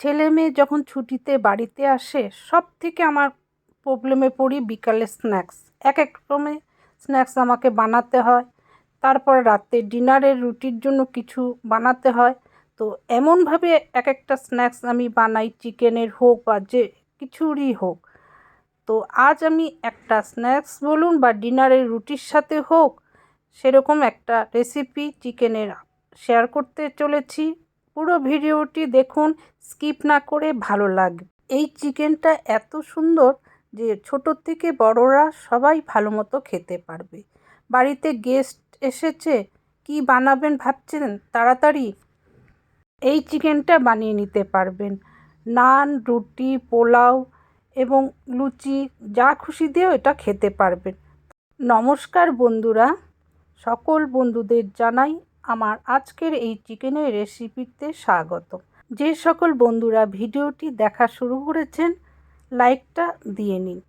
ছেলে মেয়ে যখন ছুটিতে বাড়িতে আসে সব থেকে আমার প্রবলেমে পড়ি বিকালে স্ন্যাক্স। এক এক রকমের স্ন্যাক্স আমাকে বানাতে হয়, তারপর রাতে ডিনারের রুটির জন্য কিছু বানাতে হয়। তো এমনভাবে এক একটা স্ন্যাক্স আমি বানাই, চিকেনের হোক বা যে কিছুরই হোক। তো আজ আমি একটা স্ন্যাক্স বলুন বা ডিনারের রুটির সাথে হোক, সেরকম একটা রেসিপি চিকেনের শেয়ার করতে চলেছি। পুরো ভিডিওটি দেখুন, স্কিপ না করে ভালো লাগবে এই চিকেনটা এত সুন্দর যে ছোটোর থেকে বড়রা সবাই ভালো মতো খেতে পারবে। বাড়িতে গেস্ট এসেছে, কি বানাবেন ভাবছেন? তাড়াতাড়ি। এই চিকেনটা বানিয়ে নিতে পারবেন। নান, রুটি, পোলাও এবং লুচি, যা খুশি দিয়েও এটা খেতে পারবেন। নমস্কার বন্ধুরা, সকল বন্ধুদের জানাই আমার আজকের এই চিকেনের রেসিপিতে স্বাগত। যে সকল বন্ধুরা ভিডিওটি দেখা শুরু করেছেন, লাইকটা দিয়ে নিন।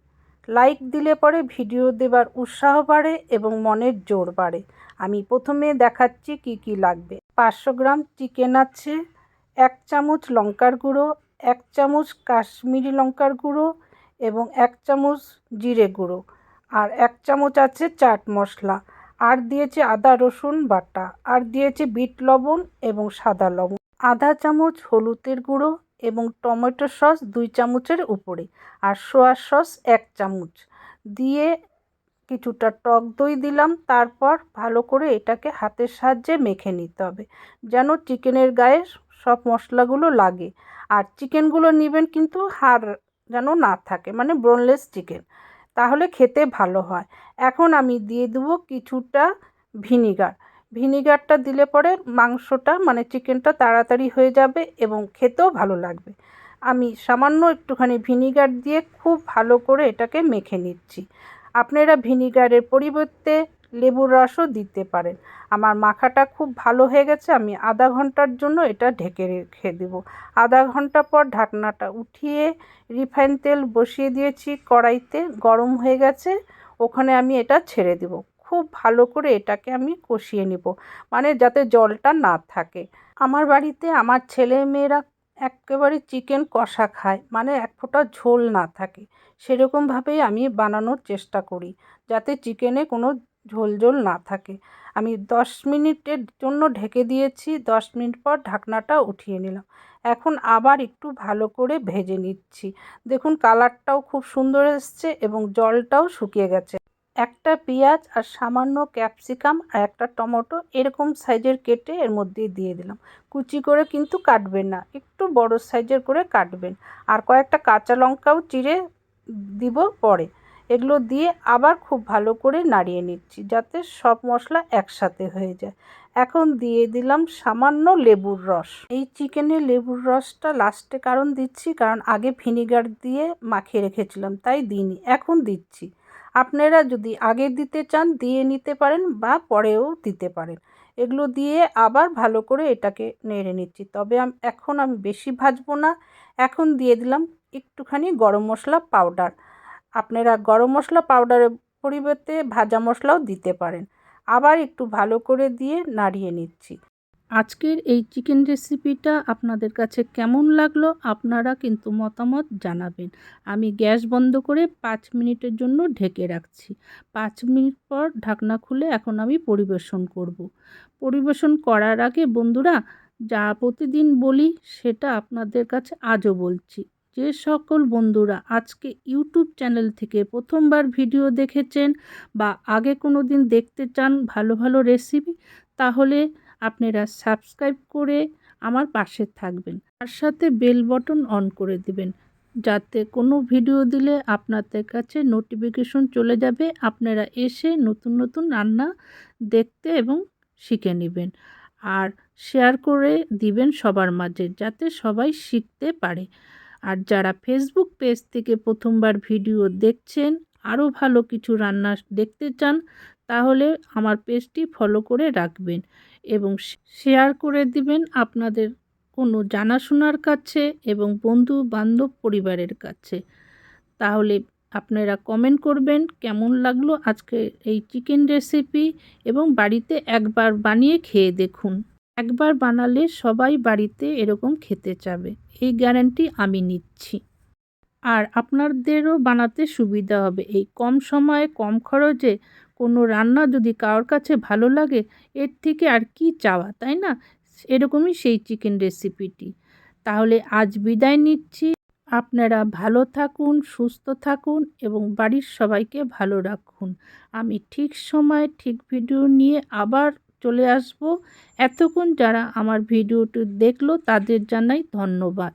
লাইক দিলে পরে ভিডিও দেবার উৎসাহ বাড়ে এবং মনের জোর বাড়ে। আমি প্রথমে দেখাচ্ছি কি কি লাগবে। পাঁচশো গ্রাম চিকেন আছে, এক চামচ লঙ্কার গুঁড়ো, এক চামচ কাশ্মীরি লঙ্কার গুঁড়ো এবং এক চামচ জিরে গুঁড়ো। আর এক চামচ আছে চাট মশলা। আর দিয়েছে আদা, রসুন বাটা, আর দিয়েছে বিট লবণ এবং সাদা লবণ। আধা চামচ হলুদের গুঁড়ো এবং টমেটো সস দুই চামচের উপরে আর সোয়া সস এক চামচ। দিয়ে কিছুটা টক দই দিলাম, তারপর ভালো করে এটাকে হাতের সাহায্যে মেখে নিতে হবে যেন চিকেনের গায়ে সব মশলাগুলো লাগে। আর চিকেনগুলো নেবেন কিন্তু হাড় যেন না থাকে মানে ব্রোনলেস চিকেন। তাহলে খেতে ভালো হয়। এখন আমি দিয়ে দেবো কিছুটা ভিনিগার। ভিনিগারটা দিলে পরে মাংসটা মানে চিকেনটা তাড়াতাড়ি হয়ে যাবে এবং খেতেও ভালো লাগবে। আমি সামান্য একটুখানি ভিনিগার দিয়ে খুব ভালো করে এটাকে মেখে নিচ্ছি। আপনারা ভিনিগারের পরিবর্তে লেবুর রসও দিতে পারেন। আমার মাখাটা খুব ভালো হয়ে গেছে, আমি আধা ঘণ্টার জন্য এটা ঢেকে রেখে দেব। আধা ঘণ্টা পর ঢাকনাটা উঠিয়ে রিফাইন তেল বসিয়ে দিয়েছি কড়াইতে, গরম হয়ে গেছে, ওখানে আমি এটা ছেড়ে দেব। খুব ভালো করে এটাকে আমি কষিয়ে নেব মানে যাতে জলটা না থাকে। আমার বাড়িতে আমার ছেলে মেয়েরা একেবারে চিকেন কষা খায় মানে এক ফোঁটা ঝোল না থাকে। সেরকমভাবেই আমি বানানোর চেষ্টা করি, যাতে চিকেনে কোনো ঝোল ঝোল না থাকে। আমি দশ মিনিটের জন্য ঢেকে দিয়েছি, দশ মিনিট পর ঢাকনাটা উঠিয়ে নিলাম। এখন আবার একটু ভালো করে ভেজে নিচ্ছি। দেখুন কালারটাও খুব সুন্দর এসছে এবং জলটাও শুকিয়ে গেছে। একটা পেঁয়াজ আর সামান্য ক্যাপসিকাম আর একটা টমেটো এরকম সাইজের কেটে এর মধ্যে দিয়ে দিলাম। কুচি করে কিন্তু কাটবেন না, একটু বড় সাইজের করে কাটবেন। আর কয়েকটা কাঁচা লঙ্কাও চিড়ে দিব পরে। এগুলো দিয়ে আবার খুব ভালো করে নাড়িয়ে নিচ্ছি যাতে সব মশলা একসাথে হয়ে যায়। এখন দিয়ে দিলাম সামান্য লেবুর রস। এই চিকেনে লেবুর রসটা লাস্টে কারণ দিচ্ছি, কারণ আগে ভিনিগার দিয়ে মাখিয়ে রেখেছিলাম, তাই দিইনি, এখন দিচ্ছি। আপনারা যদি আগে দিতে চান, দিয়ে নিতে পারেন বা পরেও দিতে পারেন। এগুলো দিয়ে আবার ভালো করে এটাকে নেড়ে নিচ্ছি। তবে এখন আমি বেশি ভাজবো না। এখন দিয়ে দিলাম একটুখানি গরম মশলা পাউডার আপনারা গরম মশলা পাউডারের পরিবর্তে ভাজা মশলাও দিতে পারেন। আবার একটু ভালো করে দিয়ে নাড়িয়ে নিচ্ছি। আজকের এই চিকেন রেসিপিটা আপনাদের কাছে কেমন লাগল আপনারা কিন্তু মতামত জানাবেন। আমি গ্যাস বন্ধ করে পাঁচ মিনিটের জন্য ঢেকে রাখছি। পাঁচ মিনিট পর ঢাকনা খুলে এখন আমি পরিবেশন করব। পরিবেশন করার আগে বন্ধুরা যা প্রতিদিন বলি সেটা আপনাদের কাছে আজও বলছি। যে সকল বন্ধুরা আজকে ইউটিউব চ্যানেল থেকে প্রথমবার ভিডিও দেখেছেন বা আগে কোনো দিন দেখতে চান ভালো ভালো রেসিপি, তাহলে আপনারা সাবস্ক্রাইব করে আমার পাশে থাকবেন। তার সাথে বেল বটন অন করে দিবেন, যাতে কোনো ভিডিও দিলে আপনাদের কাছে নোটিফিকেশন চলে যাবে। আপনারা এসে নতুন নতুন রান্না দেখতে এবং শিখে নেবেন আর শেয়ার করে দিবেন সবার মাঝে, যাতে সবাই শিখতে পারে। আর যারা ফেসবুক পেজ থেকে প্রথমবার ভিডিও দেখছেন আরও ভালো কিছু রান্না দেখতে চান, তাহলে আমার পেজটি ফলো করে রাখবেন এবং শেয়ার করে দিবেন আপনাদের কোনো জানাশোনার কাছে এবং বন্ধু বান্ধব পরিবারের কাছে। তাহলে আপনারা কমেন্ট করবেন, কেমন লাগল আজকে এই চিকেন রেসিপি এবং বাড়িতে একবার বানিয়ে খেয়ে দেখুন। একবার বানালে সবাই বাড়িতে এরকম খেতে চাবে, এই গ্যারান্টি আমি নিচ্ছি। আর আপনাদেরও বানাতে সুবিধা হবে, এই কম সময়ে কম খরচে কোনো রান্না যদি কারোর কাছে ভালো লাগে, এর থেকে আর কি চাওয়া, তাই না? এরকমই সেই চিকেন রেসিপিটি তাহলে আজ বিদায় নিচ্ছি। আপনারা ভালো থাকুন, সুস্থ থাকুন এবং বাড়ির সবাইকে ভালো রাখুন। আমি ঠিক সময় ঠিক ভিডিও নিয়ে আবার চলে আসব। এতক্ষণ যারা আমার ভিডিওটি দেখল তাদের জানাই ধন্যবাদ।